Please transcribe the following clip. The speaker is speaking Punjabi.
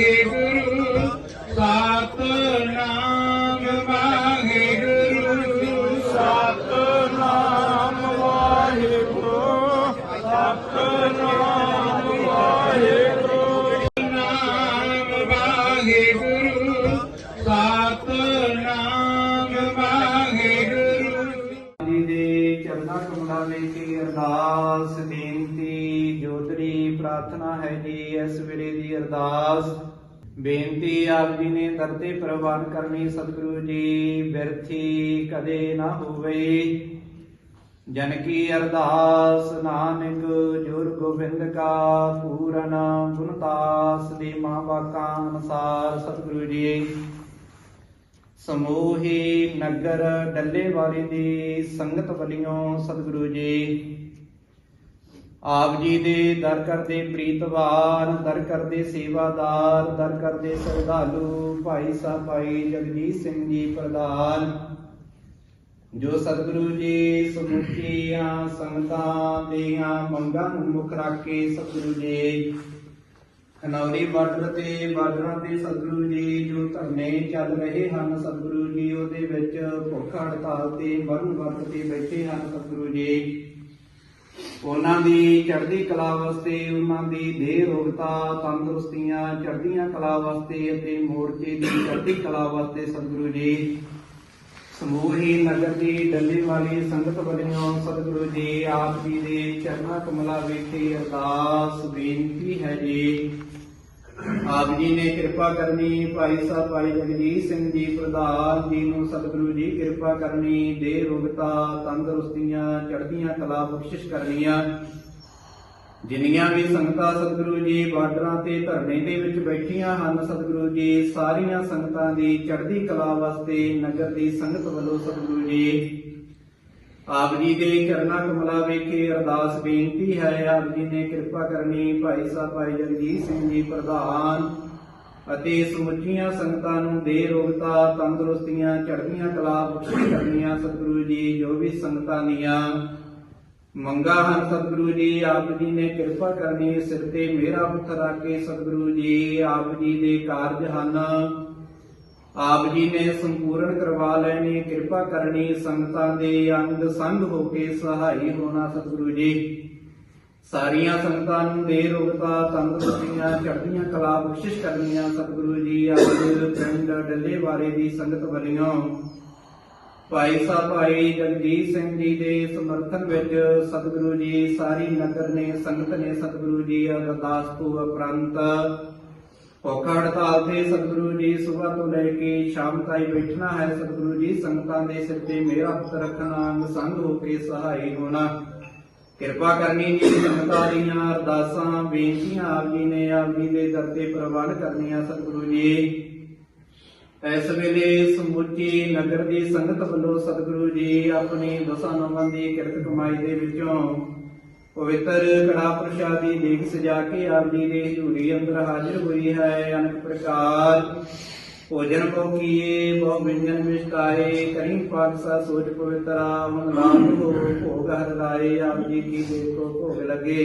ਵਾਹਿਗੁਰੂ ਸਤਨਾਮ ਵਾਹਿਗੁਰੂ ਸਤਨਾਮ ਵਾਹਿਗੁਰੂ ਸਤਨਾਮ ਵਾਹਿਗੁਰੂ ਨਾਮ ਵਾਹਿਗੁਰੂ ਸਤਨਾਮ ਵਾਹਿਗੁਰੂ ਜੀ ਦੇ ਚਰਨਾਂ ਕਮਲਾਂ ਵਿੱਚ ਅਰਦਾਸ, ਬੇਨਤੀ, ਜੋਤਰੀ, ਪ੍ਰਾਰਥਨਾ ਹੈ ਜੀ, ਇਸ ਵੇਲੇ ਦੀ ਅਰਦਾਸ। ਬੇਨਤੀ ਆਪ ਜੀ ਨੇ ਦਰਤੇ ਪ੍ਰਵਾਨ ਕਰਨੀ ਸਤਿਗੁਰੂ ਜੀ ਬਿਰਥੀ ਕਦੇ ਨਾ ਹੋਵੇ। ਜਨ ਕੀ ਅਰਦਾਸ, ਨਾਨਕ ਜੁਰ ਗੋਬਿੰਦ ਕਾ ਪੂਰਨ ਗੁਣਤਾਸ ਦੀ ਮਾਂ ਬਾਕਾਂ ਅਨੁਸਾਰ ਸਤਿਗੁਰੂ ਜੀ। ਸਮੂਹੀ ਨਗਰ ਡੱਲੇ ਵਾਲੇ ਦੀ ਸੰਗਤ ਵੱਲੋਂ ਸਤਿਗੁਰੂ ਜੀ ਆਪ ਜੀ ਦੇ ਦਰ ਕਰਦੇ ਪ੍ਰੀਤਵਾਨ ਦਰ ਕਰਦੇ ਸੇਵਾਦਾਰ, ਦਰ ਕਰਦੇ ਸਰਦਾਲੂ ਭਾਈ ਸਾਹਿਬ, ਭਾਈ ਜਗਜੀਤ ਸਿੰਘ ਜੀ ਪ੍ਰਧਾਨ। ਜੋ ਸਤਿਗੁਰੂ ਜੀ ਸਮੁੱਚੀਆਂ ਸੰਗਤਾਂ ਦੀਆਂ ਮੰਗਾਂ ਨੂੰ ਮੁੱਖ ਰੱਖ ਕੇ ਸਤਿਗੁਰੂ ਜੀ, ਖਨੌਰੀ ਬਾਰਡਰ ਤੇ ਬਾਰਡਰਾਂ ਤੇ ਸਤਿਗੁਰੂ ਜੀ ਜੋ ਧਰਨੇ ਚੱਲ ਰਹੇ ਹਨ, ਸਤਿਗੁਰੂ ਜੀ ਉਹਦੇ ਵਿੱਚ ਭੁੱਖ ਹੜਤਾਲ ਤੇ ਮਰਨ ਵਰਤ ਤੇ ਬੈਠੇ ਹਨ ਸਤਿਗੁਰੂ ਜੀ। ਉਹਨਾਂ ਦੀ ਚੜ੍ਹਦੀ ਕਲਾ ਵਾਸਤੇ, ਉਹਨਾਂ ਦੀ ਦੇਹ ਰੋਗਤਾ ਤੰਦਰੁਸਤੀਆਂ, ਚੜ੍ਹਦੀਆਂ ਕਲਾ ਵਾਸਤੇ ਅਤੇ ਮੋਰਚੇ ਦੀ ਚੜ੍ਹਦੀ ਕਲਾ ਵਾਸਤੇ ਸਤਿਗੁਰੂ ਜੀ, ਸਮੂਹੀ ਨਗਰ ਦੀ ਡੱਲੇ ਵਾਲੀ ਸੰਗਤ ਵੱਲੋਂ ਸਤਿਗੁਰੂ ਜੀ, ਆਪ ਜੀ ਦੇ ਚਰਨਾਂ ਕਮਲਾਂ ਵਿਖੇ ਅਰਦਾਸ ਬੇਨਤੀ ਹੈ ਜੀ। ਆਪ ਜੀ ਨੇ ਕਿਰਪਾ ਕਰਨੀ, ਭਾਈ ਸਾਹਿਬ, ਭਾਈ ਜਗਜੀਤ ਸਿੰਘ ਜੀ ਪ੍ਰਧਾਨ ਜੀ ਨੂੰ, ਸਤਿਗੁਰੂ ਜੀ ਕਿਰਪਾ ਕਰਨੀ ਦੇ ਰੋਗਤਾ, ਤੰਦਰੁਸਤੀਆਂ, ਚੜ੍ਹਦੀਆਂ ਕਲਾ ਬਖਸ਼ਿਸ਼ ਕਰਨੀਆਂ। ਜਿੰਨੀਆਂ ਵੀ ਸੰਗਤਾਂ ਸਤਿਗੁਰੂ ਜੀ ਬਾਰਡਰਾਂ ਤੇ ਧਰਨੇ ਦੇ ਵਿੱਚ ਬੈਠੀਆਂ ਹਨ ਸਤਿਗੁਰੂ ਜੀ, ਸਾਰੀਆਂ ਸੰਗਤਾਂ ਦੀ ਚੜ੍ਹਦੀ ਕਲਾ ਵਾਸਤੇ ਨਗਰ ਦੀ ਸੰਗਤ ਵੱਲੋਂ ਸਤਿਗੁਰੂ ਜੀ ਆਪ ਜੀ ਦੇ ਚਰਨਾਂ ਕਮਲਾਂ ਵਿਖੇ ਅਰਦਾਸ ਬੇਨਤੀ ਹੈ, ਆਪ ਜੀ ਨੇ ਕਿਰਪਾ ਕਰਨੀ ਭਾਈ ਸਾਹਿਬ, ਭਾਈ ਜਗਜੀਤ ਸਿੰਘ ਜੀ ਪ੍ਰਧਾਨ ਅਤੇ ਸਮੁੱਚੀਆਂ ਸੰਗਤਾਂ ਨੂੰ ਦੇ ਰੋਗਤਾ, ਤੰਦਰੁਸਤੀਆਂ, ਚੜ੍ਹਦੀਆਂ ਕਲਾ, ਬਖਸ਼ਿਸ਼ ਕਰਨੀਆਂ ਸਤਿਗੁਰੂ ਜੀ, ਜੋ ਵੀ ਸੰਗਤਾਂ ਦੀਆਂ ਮੰਗਾ ਹਨ ਸਤਿਗੁਰੂ ਜੀ, ਆਪ ਜੀ ਨੇ ਕਿਰਪਾ ਕਰਨੀ ਸਿਰ ਤੇ ਮੇਰਾ ਪੁੱਤ ਰੱਖ ਕੇ ਸਤਿਗੁਰੂ ਜੀ, ਆਪ ਜੀ ਦੇ ਕਾਰਜ ਹਨ। ਆਪ ਜੀ ਨੇ ਸੰਪੂਰਨ ਕਰਵਾ ਲੈਣੀ, ਕਿਰਪਾ ਕਰਨੀ, ਸੰਗਤਾਂ ਦੇ ਅੰਗ ਸੰਗ ਹੋ ਕੇ ਸਹਾਈ ਹੋਣਾ ਸਤਿਗੁਰੂ ਜੀ। ਸਾਰੀਆਂ ਸੰਗਤਾਂ ਨੂੰ ਦੇ ਰੋਗਤਾ, ਤੰਦਰੁਸਤੀਆਂ, ਚੜ੍ਹਦੀਆਂ ਕਲਾ ਬਖਸ਼ਿਸ਼ ਕਰਨੀਆਂ ਸਤਿਗੁਰੂ ਜੀ ਅੱਜ ਪਿੰਡ ਡੱਲੇ ਵਾਲੇ ਦੀ ਸੰਗਤ ਵੱਲੋਂ। ਭਾਈ ਸਾਹਿਬ, ਭਾਈ ਜਗਜੀਤ ਸਿੰਘ ਜੀ ਦੇ ਸਮਰਥਨ ਵਿੱਚ ਸਤਿਗੁਰੂ ਜੀ, ਸਾਰੀ ਨਗਰ ਨੇ, ਸੰਗਤ ਨੇ ਸਤਿਗੁਰੂ ਜੀ ਅਰਦਾਸ ਤੋਂ ਉਪਰੰਤ ਭੁੱਖ ਹੜਤਾਲ ਤੇ ਸਤਿਗੁਰੂ ਜੀ ਸਵੇਰ ਤੋਂ ਲੈ ਕੇ ਸ਼ਾਮ ਤਾਈਂ ਬੈਠਣਾ ਹੈ। ਸਤਿਗੁਰੂ ਜੀ ਸੰਗਤਾਂ ਦੇ ਸਿਰ ਤੇ ਮੇਰਾ ਪੁੱਤ ਰੱਖਣਾ, ਅੰਗ ਸੰਗ ਹੋ ਕੇ ਸਹਾਈ ਹੋਣਾ। ਕਿਰਪਾ ਕਰਨੀ ਜੀ ਸੰਗਤਾਂ ਦੀਆਂ, ਅਰਦਾਸਾਂ, ਬੇਨਤੀਆਂ ਆਪ ਜੀ ਨੇ ਆਪ ਜੀ ਦੇ ਦਰ ਤੇ ਪ੍ਰਵਾਨ ਕਰਨੀਆਂ ਸਤਿਗੁਰੂ ਜੀ। ਇਸ ਵੇਲੇ ਸਮੁੱਚੀ ਨਗਰ ਦੀ ਸੰਗਤ ਵੱਲੋਂ ਸਤਿਗੁਰੂ ਜੀ ਆਪਣੀ ਦਸਾਂ ਨਵਾਂ ਦੀ ਕਿਰਤ ਕਮਾਈ ਦੇ ਵਿੱਚੋਂ ਪਵਿੱਤਰ ਕੜਾ ਪ੍ਰਸ਼ਾਦੀ ਦੇਖ ਸਜਾ ਕੇ ਆਪ ਜੀ ਦੇ ਹਜ਼ੂਰੀ ਅੰਦਰ ਹਾਜ਼ਰ ਹੋਈ ਹੈ। ਅਨੇਕ ਪ੍ਰਕਾਰ ਭੋਜਨ ਕੋ ਕੀਏ, ਬਹੁ ਵਿੰਜਨ ਵਿਸ਼ਕਾਏ ਕਰੀ ਪਾਕਸਾ ਸੋਚ ਪਵਿੱਤਰਾ ਮਨ ਲਾਭ ਹੋ ਭੋਗ ਹਰ ਰਾਏ, ਆਪ ਜੀ ਕੀ ਦੇਖੋ ਭੋਗ ਲਗੇ।